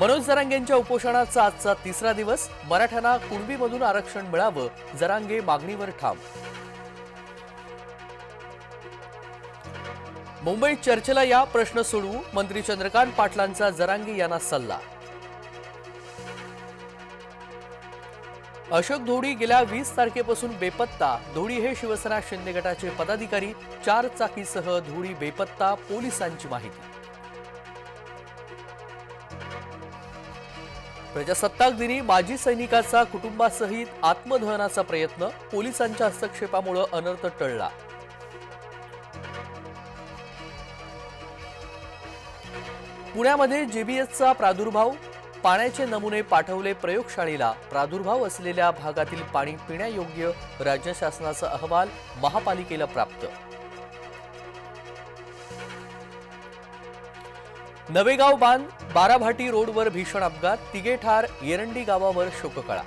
मनोज जरांगेंच्या उपोषणाचा आजचा तिसरा दिवस. मराठ्यांना कुणबीमधून आरक्षण मिळावं. जरांगे मागणीवर ठाम. मुंबईत चर्चेला या प्रश्न सोडवू. मंत्री चंद्रकांत पाटलांचा जरांगे यांना सल्ला. अशोक धोडी गेल्या वीस तारखेपासून बेपत्ता. धोडी हे शिवसेना शिंदे गटाचे पदाधिकारी. चार चाकीसह धोडी बेपत्ता पोलिसांची माहिती. प्रजासत्ताक दिनी माजी सैनिकाचा कुटुंबासहित आत्मदहनाचा प्रयत्न पोलिसांच्या हस्तक्षेपामुळे अनर्थ टळला. पुण्यामध्ये जेबीएसचा प्रादुर्भाव पाण्याचे नमुने पाठवले प्रयोगशाळेला प्रादुर्भाव असलेल्या भागातील पाणी पिण्यायोग्य राज्य शासनाचा अहवाल महापालिकेला प्राप्त. नवेगाव बांध बाराभाटी रोडवर भीषण अपघात तिघे ठार येरंडी गावावर शोककळा.